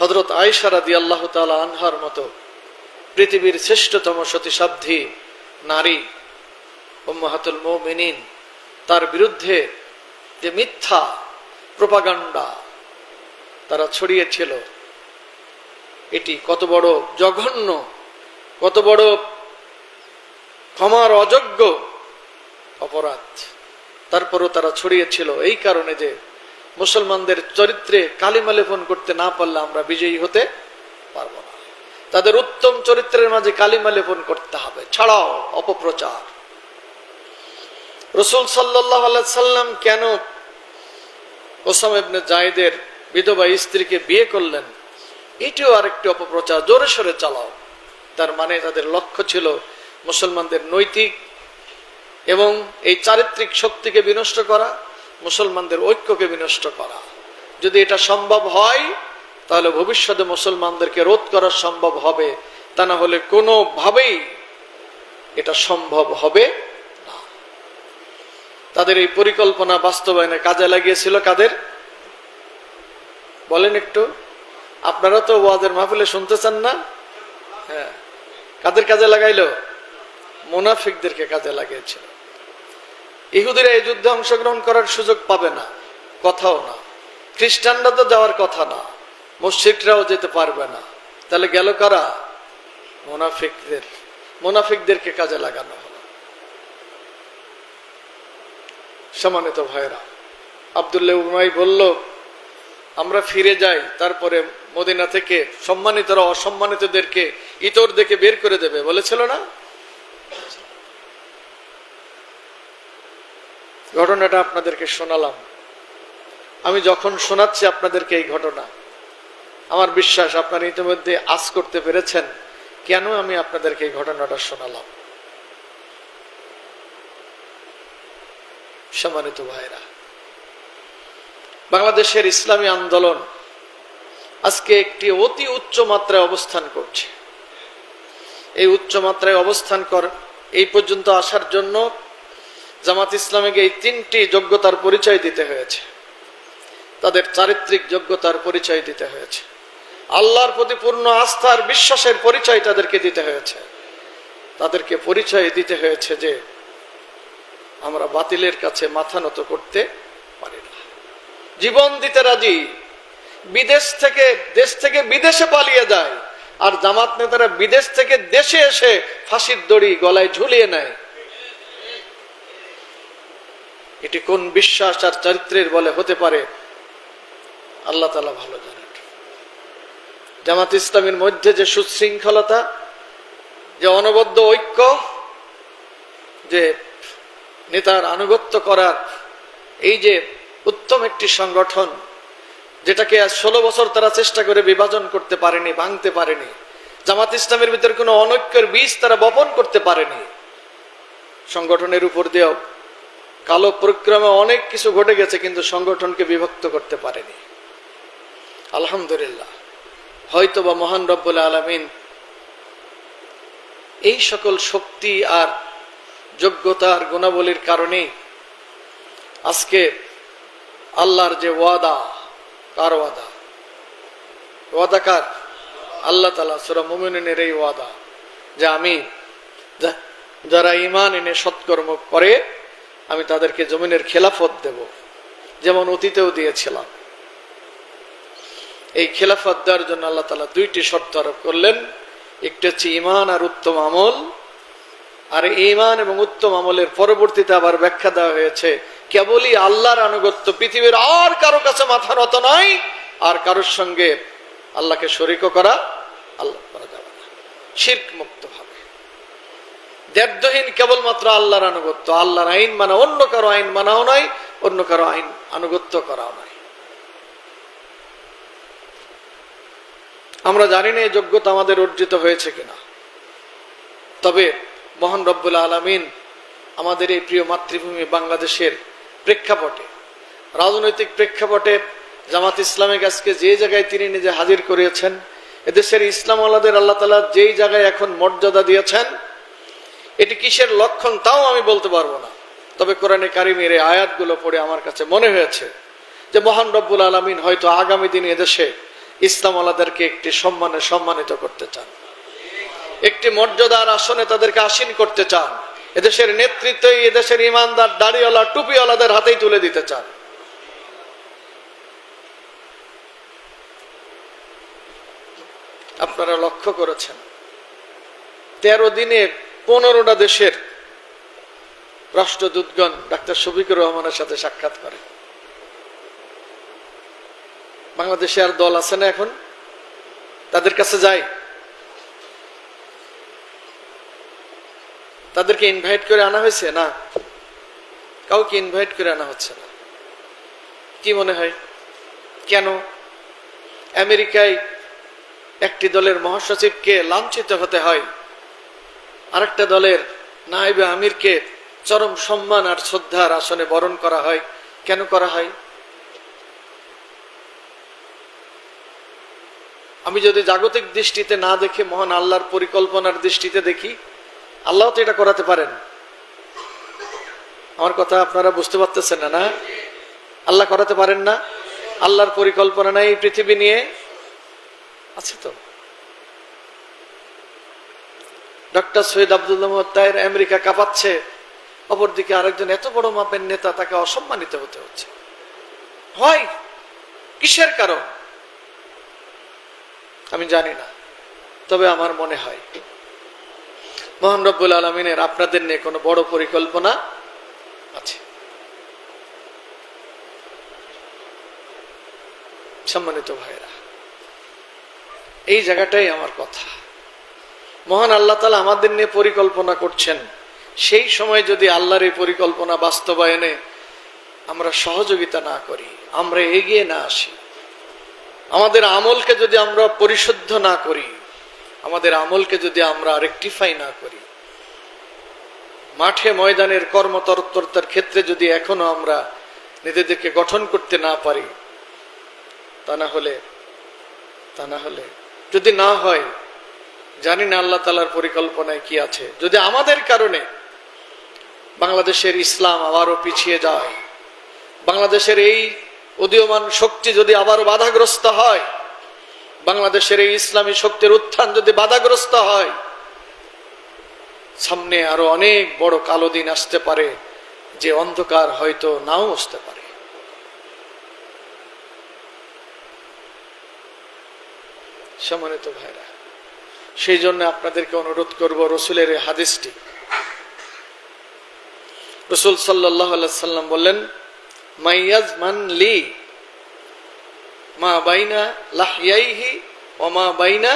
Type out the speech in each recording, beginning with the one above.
হজরত আয়সারা দি আল্লাহ তালা আনহার মতো পৃথিবীর শ্রেষ্ঠতম সতীসাধ্যী নারী, উম্মাহাতুল মুমিনিন, তার বিরুদ্ধে যে মিথ্যা প্রপাগান্ডা তারা ছড়িয়েছিল, এটি কত বড় জঘন্য, কত বড় ক্ষমার অযোগ্য অপরাধ। তারপরও তারা ছড়িয়েছিল এই কারণে যে মুসলমানদের চরিত্রে কালিমা লেপন করতে না পারলে আমরা বিজয়ী হতে পারব না। তাদের উত্তম চরিত্রের মাঝে কালিমা লেপন করতে হবে। ছাড়াও অপপ্রচার। রসুল সাল্লাম কেন ওসাম ইবনে জাহিদের বিধবা স্ত্রীকে বিয়ে করলেন? এটিও আরেকটি অপপ্রচার। জোরে সোরে চালাও। তার মানে তাদের লক্ষ্য ছিল মুসলমানদের নৈতিক এবং এই চারিত্রিক শক্তিকে বিনষ্ট করা। মুসলমানদের ঐক্যকে বিনষ্ট করা। যদি এটা সম্ভব হয়, তাহলে ভবিষ্যতে মুসলমানদেরকে রোধ করা সম্ভব হবে। তা না হলে কোনোভাবেই এটা সম্ভব হবে না। তাদের এই পরিকল্পনা বাস্তবায়নে কাজে লাগিয়েছিল কাদের? বলেন একটু। আপনারা তো ওয়াদের মাহফিলে শুনতেছেন না? হ্যাঁ। কাদের কাজে লাগাইলো? মোনাফিকদেরকে কাজে লাগিয়েছিল। ইহুদিরা এই যুদ্ধে অংশগ্রহণ করার সুযোগ পাবে না। কথাও না। খ্রিস্টানরা তো যাওয়ার কথা না। মুশ্রিকরাও যেতে পারবে না। তাহলে গেল কারা? মোনাফিকদের। মোনাফিকদেরকে কাজে লাগানো হলো। সম্মানিত ভাইরা আবদুল্লাহ উমাই বলল, আমরা ফিরে যাই, তারপরে মদিনা থেকে সম্মানিতরা অসম্মানিতদেরকে ইতর দেখে বের করে দেবে। বলেছিল না? ঘটনাটা আপনাদেরকে শোনালাম। আমি যখন শোনাচ্ছি আপনাদেরকে এই ঘটনা, আমার বিশ্বাস আপনারা ইতিমধ্যে আজ করতে পেরেছেন কেন আমি আপনাদেরকে এই ঘটনাটা শোনালাম। সম্মানিত ভাইরা বাংলাদেশের ইসলামী আন্দোলন আজকে একটি অতি উচ্চ মাত্রায় অবস্থান করছে। এই উচ্চ মাত্রায় অবস্থান কর এই পর্যন্ত আসার জন্য জামাত ইসলামীকে এই তিনটি যোগ্যতার পরিচয় দিতে হয়েছে। তাদের চারিত্রিক যোগ্যতার পরিচয় দিতে হয়েছে। আল্লাহর প্রতি পূর্ণ আস্থার বিশ্বাসের পরিচয় তাদেরকে দিতে হয়েছে। তাদেরকে পরিচয় দিতে হয়েছে যে আমরা বাতিলের কাছে মাথা নত করতে পারি না। জীবন দিতে রাজি, বিদেশ থেকে, দেশ থেকে বিদেশে পালিয়ে যায়। আর জামাত নেতারা বিদেশ থেকে দেশে এসে ফাঁসির দড়ি গলায় ঝুলিয়ে নেয়। এটি কোন বিশ্বাস আর চরিত্রের বলে হতে পারে? আল্লাহ তালা ভালো জানেন। জামাত ইসলামের মধ্যে যে সুশৃঙ্খলতা, যে অনবদ্য ঐক্য, যে নেতার আনুগত্য করার, এই যে উত্তম একটি সংগঠন, যেটাকে আজ ষোলো বছর তারা চেষ্টা করে বিভাজন করতে পারেনি, ভাঙতে পারেনি, জামাত ইসলামের ভিতরে কোনো অনৈক্যের বীজ তারা বপন করতে পারেনি, সংগঠনের উপর দিয়েও কালো পরিক্রমে অনেক কিছু ঘটে গেছে, কিন্তু সংগঠনকে বিভক্ত করতে পারেনি। আলহামদুলিল্লাহ। হয়তো বা মহান রব্বুল আলমিন এই সকল শক্তি আর যোগ্যতার গুণাবলীর কারণে আজকে আল্লাহর যে ওয়াদা, কার ওয়াদা? ওয়াদা কার? আল্লাহ তালা সুরা মুমিনের এই ওয়াদা। যে আমি যারা ইমান এনে সৎকর্ম করে আমি তাদেরকে জমিনের খেলাফত দেব। যেমন অতীতেও দিয়েছিলাম। এই খেলাফত দেওয়ার জন্য আল্লাহ তালা দুইটি শর্ত আরোপ করলেন। একটি হচ্ছে ইমান আর উত্তম আমল। আর ইমান এবং উত্তম আমলের পরবর্তীতে আবার ব্যাখ্যা দেওয়া হয়েছে, কেবলই আল্লাহর আনুগত্য পৃথিবীর আর কারও কাছে মাথা নত নয় আর কারোর সঙ্গে আল্লাহকে শরিক করা আল্লাহ করা যাবে না শির্ক মুক্ত ভাবে। দ্ব্যহীন কেবলমাত্র আল্লাহর আনুগত্য। আল্লাহর আইন মানা অন্য কারও আইন মানাও নাই, অন্য কারও আইন আনুগত্য করাও নাই। আমরা জানি না এই যোগ্যতা আমাদের অর্জিত হয়েছে কিনা। তবে মহান রব্বুল আলমিন আমাদের এই প্রিয় মাতৃভূমি বাংলাদেশের প্রেক্ষাপটে, রাজনৈতিক প্রেক্ষাপটে জামাত ইসলামিক আজকে যে জায়গায় তিনি নিজে হাজির করিয়েছেন এদেশের ইসলাম আল্লাহ তালা যেই জায়গায় এখন মর্যাদা দিয়েছেন এটি কিসের লক্ষণ তাও আমি বলতে পারব না। তবে কোরআনে কারিমের এই আয়াতগুলো পড়ে আমার কাছে মনে হয়েছে যে মহান রব্বুল আলমিন হয়তো আগামী দিনে এদেশে ইসলাম আলাদেরকে একটি সম্মানে সম্মানিত করতে চান। একটি মর্যাদার আসনে তাদেরকে আসীন করতে চান। এদেশের নেতৃত্ব এদেশের ইমানদার, দাড়িওয়ালা, টুপিওয়ালাদের হাতেই তুলে দিতে চান। আপনারা লক্ষ্য করেছেন, তেরো দিনে পনেরোটা দেশের রাষ্ট্রদূতগণ ডাক্তার শফিকুর রহমানের সাথে সাক্ষাৎ করে। বাংলাদেশে আর দল আছে না এখন? তাদের কাছে যায় তাদেরকে ইনভাইট করে আনা হয়েছে না? কাউকে ইনভাইট করে আনা হচ্ছে না। কি মনে হয়? কেন? আমেরিকায় একটি দলের মহাসচিবকে লাঞ্ছিত হতে হয়। আরেকটা দলের নাইবে আমিরকে চরম সম্মান আর শ্রদ্ধার আসনে বরণ করা হয়। কেন করা হয়? আমি যদি জাগতিক দৃষ্টিতে না দেখে মহান আল্লাহর পরিকল্পনার দৃষ্টিতে দেখি, আল্লাহ তো এটা করাতে পারেন। আমার কথা আপনারা বুঝতে পারতেছেন না না? আল্লাহ করাতে পারেন না? আল্লাহর পরিকল্পনা নাই এই পৃথিবী নিয়ে? আছে তো। ডক্টর সৈয়দ আব্দুল মোহাম্মদ তাহের আমেরিকা কাঁপাচ্ছে। অপরদিকে আরেকজন এত বড় মাপের নেতা তাকে অসম্মানিত হতে হচ্ছে। হয়? কিসের কারণ? আমি জানি না। তবে আমার মনে হয়, মোহান রব্বুল আলমিনের আপনাদের নিয়ে কোনো বড় পরিকল্পনা আছে। সম্মানিত ভাইরা এই জায়গাটাই আমার কথা। মহান আল্লাহ তালা আমাদের নিয়ে পরিকল্পনা করছেন। সেই সময় যদি আল্লাহর এই পরিকল্পনা বাস্তবায়নে আমরা সহযোগিতা না করি, আমরা এগিয়ে না আসি। আমাদের আমলকে যদি আমরা পরিশুদ্ধ না করি, আমাদের আমলকে যদি আমরা রেকটিফাই না করি, মাঠে ময়দানের কর্মতৎপরতার ক্ষেত্রে যদি এখনও আমরা নিজেদেরকে গঠন করতে না পারি, তা না হলে, তা না হলে যদি না হয় জানি না আল্লাহ তালার পরিকল্পনায় কি আছে। যদি আমাদের কারণে বাংলাদেশের ইসলাম আবারও পিছিয়ে যায়, বাংলাদেশের এই উদীয়মান শক্তি যদি আবারও বাধাগ্রস্ত হয়, বাংলাদেশের এই ইসলামী শক্তির উত্থান যদি বাধাগ্রস্ত হয়, সামনে আরও অনেক বড় কালো দিন আসতে পারে, যে অন্ধকার হয়তো নাও আসতে পারে। সম্মানিত ভাইরা সেই জন্য আপনাদেরকে অনুরোধ করব রসুলের হাদিসটি। রসুল সাল্লাহ সাল্লাম বললেন মাইয়াজ মান লি মা বাইনা লাহিয়াইহি ও মা বাইনা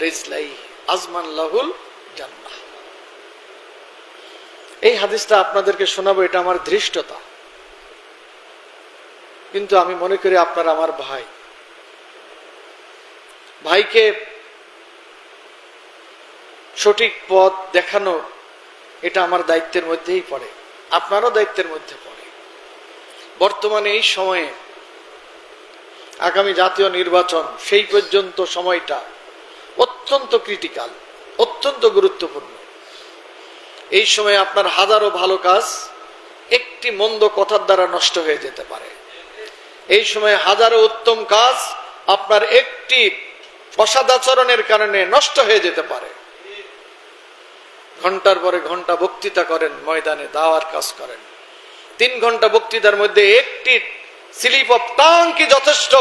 রিজলাইহি, আজমান লাহুল জান্নাহ। এই হাদিসটা আপনাদেরকে শোনাবো, এটা আমার ধৃষ্টতা। কিন্তু আমি মনে করি আপনারা আমার ভাই। ভাইকে সঠিক পথ দেখানো, এটা আমার দায়িত্বের মধ্যেই পড়ে। আপনারও দায়িত্বের মধ্যে পড়ে। বর্তমানে এই সময়ে আগামী জাতীয় নির্বাচন, সেই পর্যন্ত সময়টা অত্যন্ত ক্রিটিক্যাল অত্যন্ত গুরুত্বপূর্ণ। এই সময় আপনার হাজারো ভালো কাজ একটি মন্দ কথার দ্বারা নষ্ট হয়ে যেতে পারে। এই সময় হাজারো উত্তম কাজ আপনার একটি অসাদাচরণের কারণে নষ্ট হয়ে যেতে পারে। ঘণ্টার পরে ঘণ্টা বক্তৃতা করেন, ময়দানে দাওয়ার কাজ করেন। তিন ঘণ্টা বক্তৃতার মধ্যে একটি স্লিপ অফ টাং কি যথেষ্ট?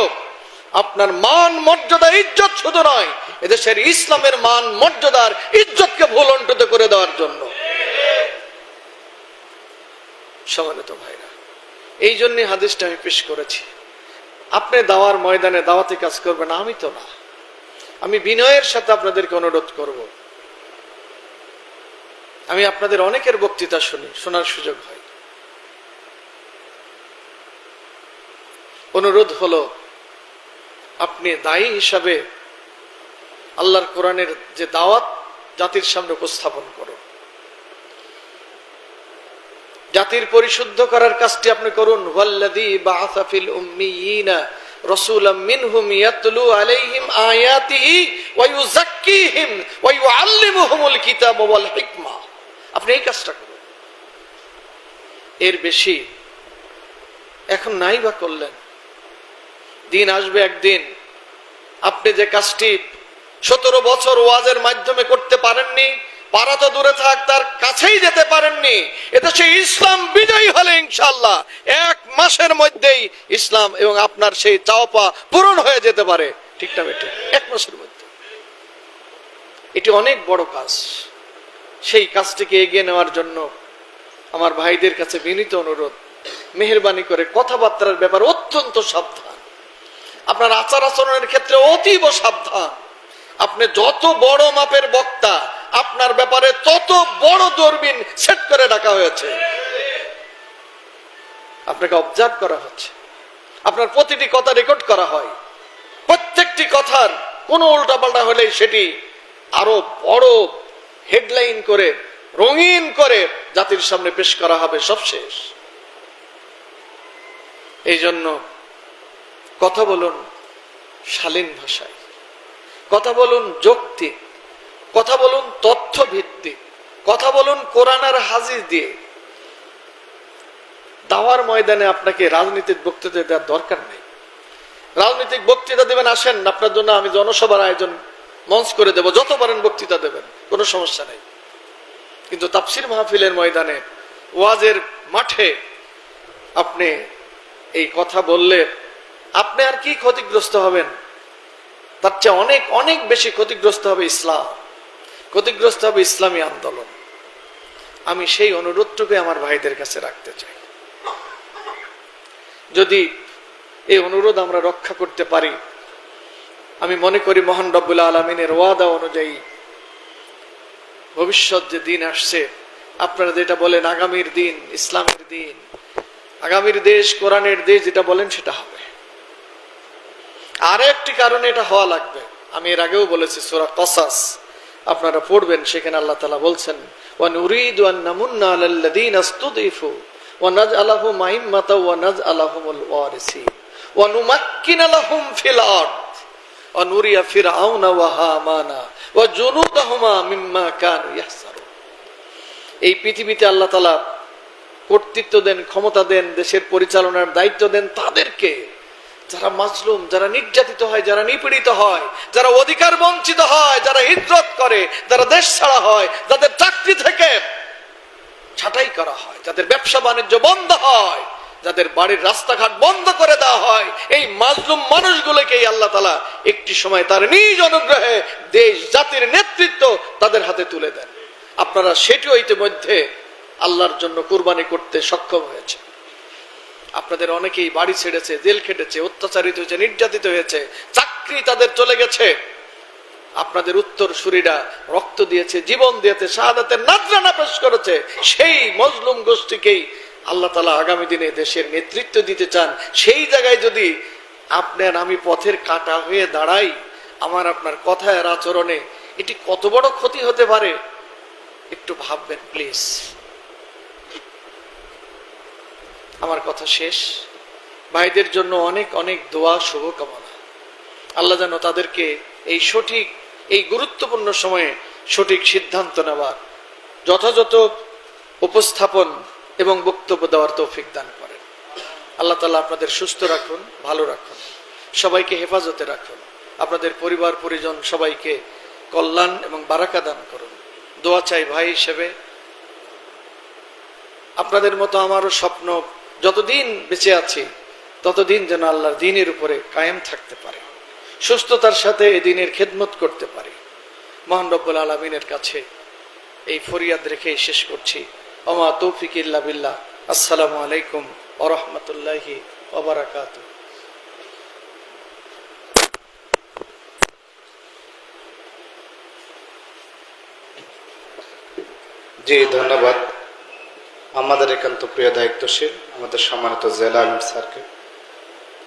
আপনার মান, মর্যাদা, ইজ্জত শুধু নয়, এদেশের ইসলামের মান, মর্যাদার ইজ্জতকে ভুলন্টিত করে দেওয়ার জন্য। সমানিত ভাইরা, এই জন্যই হাদিসটা আমি পেশ করেছি। আপনি দাওয়ার ময়দানে দাওয়াতে কাজ করবেন, আমি তো না। আমি বিনয়ের সাথে আপনাদেরকে অনুরোধ করব। আমি আপনাদের অনেকের বক্তৃতা শুনি, শোনার সুযোগ হয়। অনুরোধ হলো, আপনি দায়ী হিসাবে আল্লাহর কোরআনের যে দাওয়াত, জাতির সামনে উপস্থাপন করুন। জাতির পরিশুদ্ধ করার কাজটি আপনি করুন। ওয়াল্লাযী আলাইহিম আয়াতিহি কিতাবা হিকমা। আপনি এই কাজটা করুন। এর বেশি এখন নাই বা করলেন। দিন আসবে একদিন। আপনি যে কাজটি সতেরো বছর ওয়াজের মাধ্যমে করতে পারেননি, পারা তো দূরে থাক, তার কাছেই যেতে পারেননি। এতে সে ইসলাম বিজয়ী হলে ইনশাল্লাহ এক মাসের মধ্যেই ইসলাম এবং আপনার সেই চাওপা পূরণ হয়ে যেতে পারে। ঠিক না এক মাসের মধ্যে। এটি অনেক বড় কাজ। সেই কাজটিকে এগিয়ে নেওয়ার জন্য আমার ভাইদের কাছে বিনীত অনুরোধ। মেহরবানি করে কথাবার্তার ব্যাপার অত্যন্ত সাবধান। আপনার আচার আচরণের ক্ষেত্রে অতীব সাবধান। আপনি যত বড় মাপের বক্তা, আপনার ব্যাপারে তত বড় দূরবীন সেট করে ডাকা হয়েছে। আপনাকে অবজার্ভ করা হচ্ছে। আপনার প্রতিটি কথা রেকর্ড করা হয়। প্রত্যেকটি কথার কোনো উল্টাপাল্টা হলেই সেটি আরও বড় হেডলাইন করে, রঙিন করে জাতির সামনে পেশ করা হবে সব শেষ। এই জন্য কথা বলুন শালীন ভাষায়, কথা বলুন যৌক্তিক, কথা বলুন তথ্য ভিত্তিক কথা বলুন কোরআন আর হাজির দিয়ে। দাওয়ার ময়দানে আপনাকে রাজনীতিক বক্তৃতা দেওয়ার দরকার নেই। রাজনৈতিক বক্তৃতা দেবেন, আসেন। আপনার জন্য আমি জনসভার আয়োজন মঞ্চ করে দেব। যত পারেন বক্তৃতা দেবেন। কোনো সমস্যা নেই। কিন্তু তাফসির মাহফিলের ময়দানে, ওয়াজের মাঠে আপনি এই কথা বললে আপনি আর কি ক্ষতিগ্রস্ত হবেন? তার চেয়ে অনেক অনেক বেশি ক্ষতিগ্রস্ত হবে ইসলাম। ক্ষতিগ্রস্ত হবে ইসলামী আন্দোলন। আমি সেই অনুরোধটুকু আমার ভাইদের কাছে রাখতে চাই। যদি এই অনুরোধ আমরা রক্ষা করতে পারি, আমি মনে করি মহান রব্বুল আলমিনের ওয়াদা অনুযায়ী ভবিষ্যৎ যে দিন আসছে, আপনারা যেটা বলেন আগামীর দিন, ইসলামের দিন, আগামীর দেশ, কোরআনের দেশ যেটা বলেন সেটা হবে। আর একটি কারণে এটা হওয়া লাগবে। আমি এর আগেও বলেছি, সোরা কসাস, আপনারা পড়বেন, সেখানে আল্লাহ তালা বলছেন ওয়ান উরিদ ওয়ান নামুন্না আলাল্লাযীনা ইসতুদিফু ওয়া নাজআলাহুম আইম্মাতা ওয়া নাজআলাহুমুল ওয়ারিসিন, ওয়া নুমাক্কিনা লাহুম ফিল আরদ। এই পৃথিবীতে আল্লাহ কর্তৃত্ব দেন, ক্ষমতা দেন, দেশের পরিচালনার দায়িত্ব দেন তাদেরকে। যারা মাজলুম, যারা নির্যাতিত হয়, যারা নিপীড়িত হয়, যারা অধিকার বঞ্চিত হয়, যারা হিজরত করে, যারা দেশ ছাড়া হয়, যাদের চাকরি থেকে ছাঁটাই করা হয়, যাদের ব্যবসা বাণিজ্য বন্ধ হয়, যাদের বাড়ির রাস্তাঘাট বন্ধ করে এই মাজলুম মানুষগুলোকেই আল্লাহ তালা একটি সময় তার নিজ অনুগ্রহে দেশ জাতির নেতৃত্ব তাদের হাতে তুলে দেন। আপনারা সেটিও ইতিমধ্যে আল্লাহর জন্য কুরবানি করতে সক্ষম হয়েছে। আপনাদের অনেকেই বাড়ি ছেড়েছে, জেল খেটেছে, অত্যাচারিত হয়েছে, নির্যাতিত হয়েছে, চাকরি তাদের চলে গেছে। আপনাদের উত্তর সুরীরা রক্ত দিয়েছে, জীবন দিয়েছে, শাহাদাতের নাজরানা পেশ করেছে। সেই মজলুম গোষ্ঠীকেই আল্লাহ তালা আগামী দিনে দেশের নেতৃত্ব দিতে চান, সেই জায়গায় যদি আপনার আমি পথের কাটা হয়ে দাঁড়াই, আমার আপনার কথায় আচরণে এটি কত বড় ক্ষতি হতে পারে, একটু ভাববেন, প্লিজ। আমার কথা শেষ। ভাইদের জন্য অনেক অনেক দোয়া, শুভকামনা। আল্লাহ যেন তাদেরকে এই সঠিক, এই গুরুত্বপূর্ণ সময়ে সঠিক সিদ্ধান্ত নেওয়ার যথাযথ উপস্থাপন এবং বক্তব্য দেওয়ার তৌফিক দান করেন। আল্লাহ তালা আপনাদের সুস্থ রাখুন, ভালো রাখুন, সবাইকে হেফাজতে রাখুন। আপনাদের পরিবার, পরিজন সবাইকে কল্যাণ এবং বারাকা দান করুন। দোয়া চাই ভাই হিসেবে। আপনাদের মতো আমারও স্বপ্ন, যতদিন বেঁচে আছি, ততদিন যেন আল্লাহর দিনের উপরে কায়েম থাকতে পারে। সুস্থতার সাথে এই দিনের খেদমত করতে পারি। মহান আলমিনের কাছে এই ফরিয়াদ রেখে শেষ করছি। অমা তৌফিক ইল্লা আসসালামু আলাইকুম ওরহমতুল্লাহি ওবরাকাত জি, ধন্যবাদ। আমাদের একান্ত প্রিয় দায়িত্বশীল, আমাদের সম্মানিত জেলা আমির স্যারকে।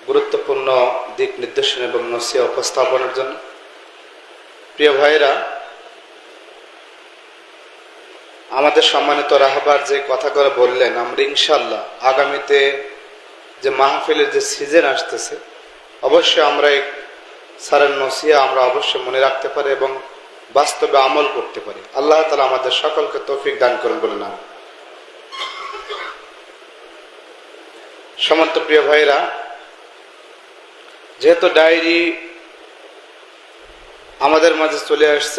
গুরুত্বপূর্ণ দিক নির্দেশন এবং নসিয়া উপস্থাপনের জন্য। প্রিয় ভাইরা আমাদের সম্মানিত রাহবার যে কথা করে বললেন, আমরা ইনশাল্লাহ আগামীতে যে মাহফিলের যে সিজন আসতেছে, অবশ্যই আমরা এই স্যারের নসিয়া আমরা অবশ্যই মনে রাখতে পারি এবং বাস্তবে আমল করতে পারি। আল্লাহ তালা আমাদের সকলকে তৌফিক দান করুন বলে নাম। সমন্ত প্রিয় ভাইরা যেহেতু ডায়েরি আমাদের মাঝে চলে আসছে